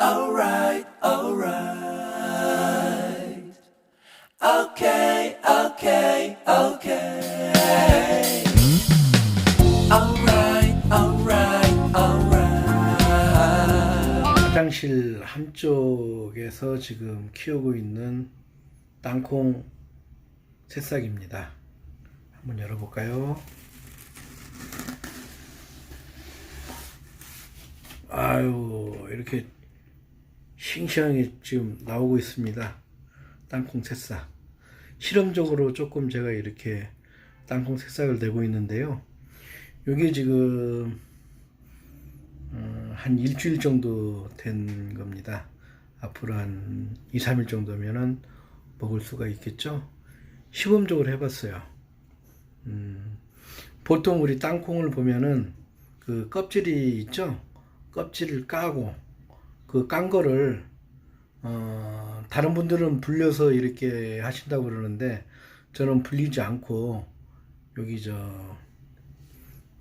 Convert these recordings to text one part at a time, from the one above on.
alright, alright. Okay, okay, okay. Alright, alright, alright. 화장실 한쪽에서 지금 키우고 있는 땅콩 새싹입니다. 한번 열어볼까요? 아유, 이렇게 싱싱하게 지금 나오고 있습니다. 땅콩 새싹. 실험적으로 조금 제가 이렇게 땅콩 새싹을 내고 있는데요. 이게 지금 어, 한 일주일 정도 된 겁니다. 앞으로 한 2, 3일 정도면은 먹을 수가 있겠죠? 시범적으로 해봤어요. 음, 보통 우리 땅콩을 보면은 그 껍질이 있죠? 껍질을 까고 그 깐 거를 어, 다른 분들은 불려서 이렇게 하신다고 그러는데 저는 불리지 않고 여기 저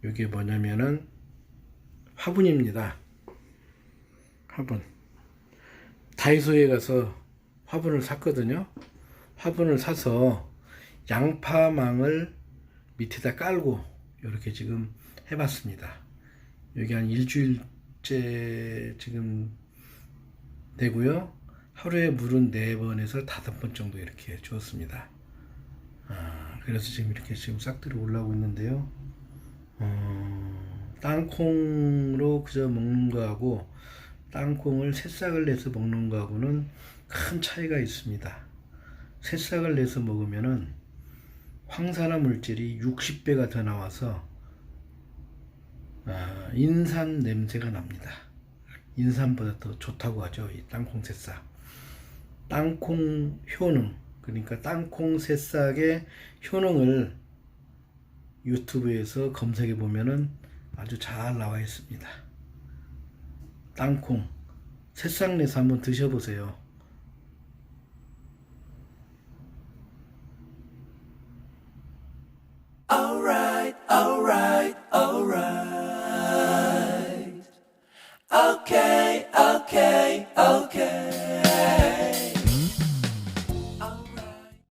여기 뭐냐면은 화분입니다. 화분. 다이소에 가서 화분을 샀거든요. 화분을 사서 양파망을 밑에다 깔고 이렇게 지금 해봤습니다. 여기 한 일주일째 지금 되고요. 하루에 물은 네 번에서 다섯 번 정도 이렇게 주었습니다. 아, 그래서 지금 이렇게 지금 싹들이 올라오고 있는데요. 어, 땅콩으로 그저 먹는 거하고 땅콩을 새싹을 내서 먹는 거하고는 큰 차이가 있습니다. 새싹을 내서 먹으면은 황산화 물질이 60배가 더 나와서 아, 인삼 냄새가 납니다. 인삼보다 더 좋다고 하죠. 이 땅콩 새싹. 땅콩 효능, 그러니까 땅콩 새싹의 효능을 유튜브에서 검색해 보면은 아주 잘 나와 있습니다. 땅콩 새싹 내서 한번 드셔보세요.